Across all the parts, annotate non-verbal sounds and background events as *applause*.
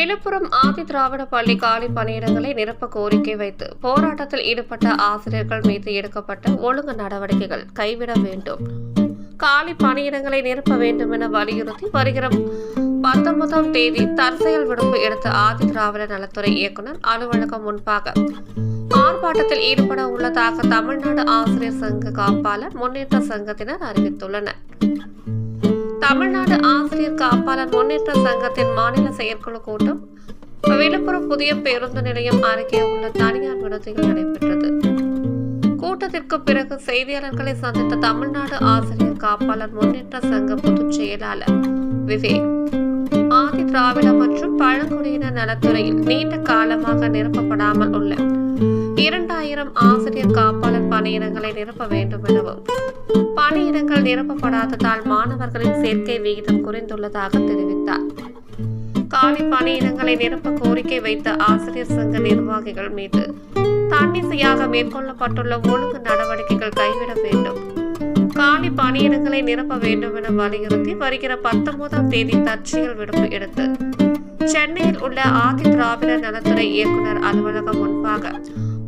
விழுப்புரம் ஆதி திராவிட பள்ளி காலி பணியிடங்களை நிரப்ப கோரிக்கை வைத்து போராட்டத்தில் ஈடுபட்ட ஆசிரியர்கள் மீது எடுக்கப்பட்ட ஒழுங்கு நடவடிக்கைகள் கைவிட வேண்டும். காலி பணியிடங்களை நிரப்ப வேண்டும் என வலியுறுத்தி வருகிற பத்தொன்பதாம் தேதி தற்செயல் விடுப்பு எடுத்த ஆதி திராவிட நலத்துறை இயக்குநர் அலுவலகம் முன்பாக ஆர்ப்பாட்டத்தில் ஈடுபட உள்ளதாக தமிழ்நாடு ஆசிரியர் சங்க காப்பாளர் முன்னேற்ற சங்கத்தினர் அறிவித்துள்ளனர். தமிழ்நாடு ஆசிரியர் காப்பாளர் முன்னேற்ற சங்கத்தின் மாநில செயற்குழு கூட்டம் விழுப்புரம் புதிய பேருந்து நிலையம் அருகே உள்ள தனியார் விடுதியில் நடைபெற்றது. கூட்டத்திற்கு பிறகு செய்தியாளர்களை சந்தித்த தமிழ்நாடு ஆசிரியர் காப்பாளர் முன்னேற்ற சங்க பொதுச் செயலாளர் விவேக் திராவிட மற்றும் பழங்குடியினர் நலத்துறையில் நீண்ட காலமாக நிரப்பப்படாமல் உள்ள இரண்டாயிரம் ஆசிரியர் காப்பாளர் பணியிடங்களை நிரப்ப வேண்டும் எனவும் பணியிடங்கள் நிரப்பப்படாததால் மாணவர்களின் சேர்க்கை விகிதம் குறைந்துள்ளதாக தெரிவித்தார். காலி பணியிடங்களை நிரப்ப கோரிக்கை வைத்த ஆசிரியர் சங்க நிர்வாகிகள் மீது தன்னிசையாக மேற்கொள்ளப்பட்டுள்ள ஒழுங்கு நடவடிக்கைகள் கைவிட வேண்டும். காலி பணியிடங்களை நிரப்ப வேண்டும் என வலியுறுத்தி வருகிற பத்தொன்பதாம் தேதி தற்செயல் விடுப்பு எடுத்து. சென்னையில் உள்ள ஆதி திராவிட நலத்துறை இயக்குனர் அலுவலகம் முன்பாக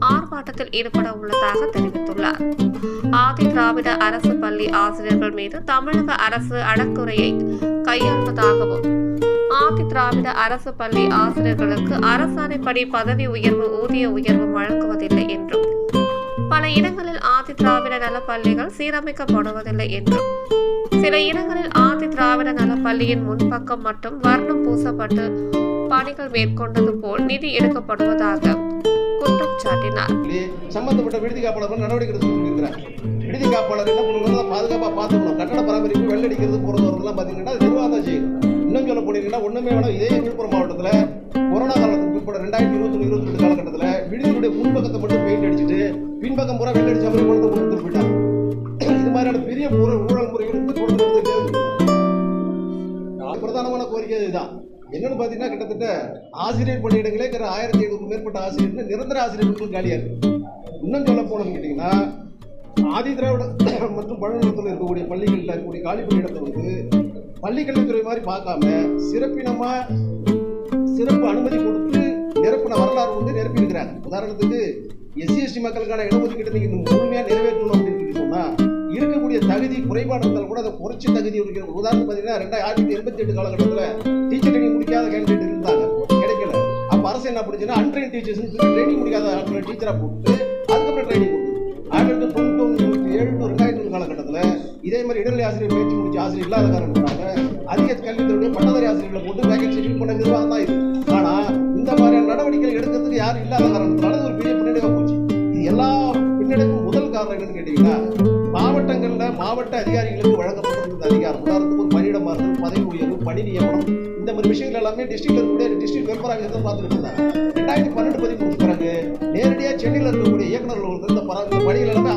ஆர்ப்பாட்டத்தில் ஈடுபட உள்ளதாக தெரிவித்துள்ளார். ஆதி திராவிட அரசு பள்ளி ஆசிரியர்கள் மீது தமிழக அரசு அடக்குறையை கையாள்வதாகவும் ஆதி திராவிட அரசு பள்ளி ஆசிரியர்களுக்கு அரசாணைப்படி பதவி உயர்வு ஊதிய உயர்வு வழங்குவதில்லை பல இடங்களில் ஆதி திராவிட நல பள்ளிகள் சீரமைக்கப்படுவதில்லை என்றும் சில இடங்களில் ஆதி திராவிட நல பள்ளியின் முன்பக்கம் மட்டும் வர்ணம் பூசப்பட்டு பணிகள் மேற்கொண்டது போல் நிதி எடுக்கப்படுவதாக குற்றம் சாட்டினார். சம்பந்தப்பட்ட விடுதி காப்பாளர்கள் நடவடிக்கை எடுத்து விடுதி காப்பாளர் என்ன பண்ணுவாங்க பாதுகாப்பாக பார்த்துக்கணும். கட்டட பராமரிப்பு வெள்ளடிக்கிறது போகிறது வரதெல்லாம் பார்த்தீங்கன்னா நிர்வாகம் தான் செய்யணும் இன்னும் சொல்ல போனீங்கன்னா ஒன்றுமே வேணும். இதே விழுப்புரம் மாவட்டத்தில் கொரோனா காலத்துக்கு பிற்பட ரெண்டாயிரத்தி இருபத்தி இருபத்தி ரெண்டு காலகட்டத்தில் விடுதியுடைய முன்பக்கத்தை மட்டும் பெயிண்ட் அடிச்சுட்டு பின்பக்கம் பூரா வெள்ளடிச்ச மாதிரி கொண்டு வந்து போயிட்டாங்க. இது மாதிரியான பெரிய ஊழல் முறைகள் வந்து கொண்டு பிரதானமான கோரிக்கை இதுதான். என்னன்னு பார்த்தீங்கன்னா கிட்டத்தட்ட ஆசிரியர் பணியிடங்களே இருக்கிற ஆயிரத்தி ஐநூறு மேற்பட்ட ஆசிரியர்கள் நிரந்தர ஆசிரியர்கள் காலியாக இருக்கு. இன்னும் சொல்ல போனோம்னு கேட்டிங்கன்னா ஆதி திராவிட *coughs* மற்றும் பழநிலத்தில் இருக்கக்கூடிய பள்ளிகளில் இருக்கக்கூடிய காலி பணியிடத்தை வந்து பள்ளிக்கல்வித்துறை மாதிரி பார்க்காம சிறப்பினமாக வந்து உதாரணத்துக்கு எஸ்சி எஸ்டி மக்களுக்கான இடஒதுக்கீடு நீங்கள் முழுமையாக நிறைவேற்றணும் அப்படின்னு சொல்லி சொன்னால் இருக்கக்கூடிய தகுதி குறைபாடு இருந்தால் கூட அதை குறைச்சி தகுதி இருக்கிற உதாரணம் பார்த்தீங்கன்னா ரெண்டாயிரத்தி எண்பத்தி எட்டு காலகட்டத்தில் டீச்சர் ட்ரைனிங் முடிக்காத கேண்டிடேட் இருந்தாங்க. கிடைக்கல. அப்போ அரசு என்ன பண்ணுச்சுன்னா அன்ட்ரைன் டீச்சர்ஸ் ட்ரைனிங் முடிக்காத ஆட்களை டீச்சராக போட்டு அதுக்கப்புறம் ட்ரைனிங் கொடுத்து ஆயிரத்தி தொண்ணூத்தி ஏழு டு ரெண்டாயிரத்தி காலகட்டத்தில் இதே மாதிரி இடைநிலை ஆசிரியர் பயிற்சி முடிச்ச ஆசிரியர் இல்லாத காரணத்தினால அதிக கல்வித்துறையுடைய பட்டதாரி ஆசிரியர்களை போட்டு வேகன்சி ஃபில் பண்ண நிர்வாகம் தான் இது. ஆனால் இந்த மாதிரியான நடவடிக்கைகள் எடுக்க யாரும் இல்லாத காரணத்தினால ஒரு பெரிய பின்னடைவாக போச்சு. இது எல்லா பின்னடைவுக்கும் முதல் காரணம் என்னன்னு கேட்டீங்கன்னா மாவட்டங்களில் மாவட்ட அதிகாரிகளுக்கு வழங்கப்பட்டிருந்த அதிகாரம் உதாரணத்துக்கு ஒரு பணியிடம் மாறுதல் பதவி உயர்வு பணி நியமனம் இந்த மாதிரி விஷயங்கள் எல்லாமே டிஸ்ட்ரிக்ட் இருக்கக்கூடிய டிஸ்ட்ரிக்ட் வெல்ஃபேர் ஆஃபீஸர் பார்த்துட்டு இருந்தாங்க. ரெண்டாயிரத்தி பன்னெண்டு பதிமூணுக்கு பிறகு நேரடியாக சென்னையில் இருக்கக்கூடிய இயக்குநர்கள் இந்த இந்த பணிகள் எல்லாமே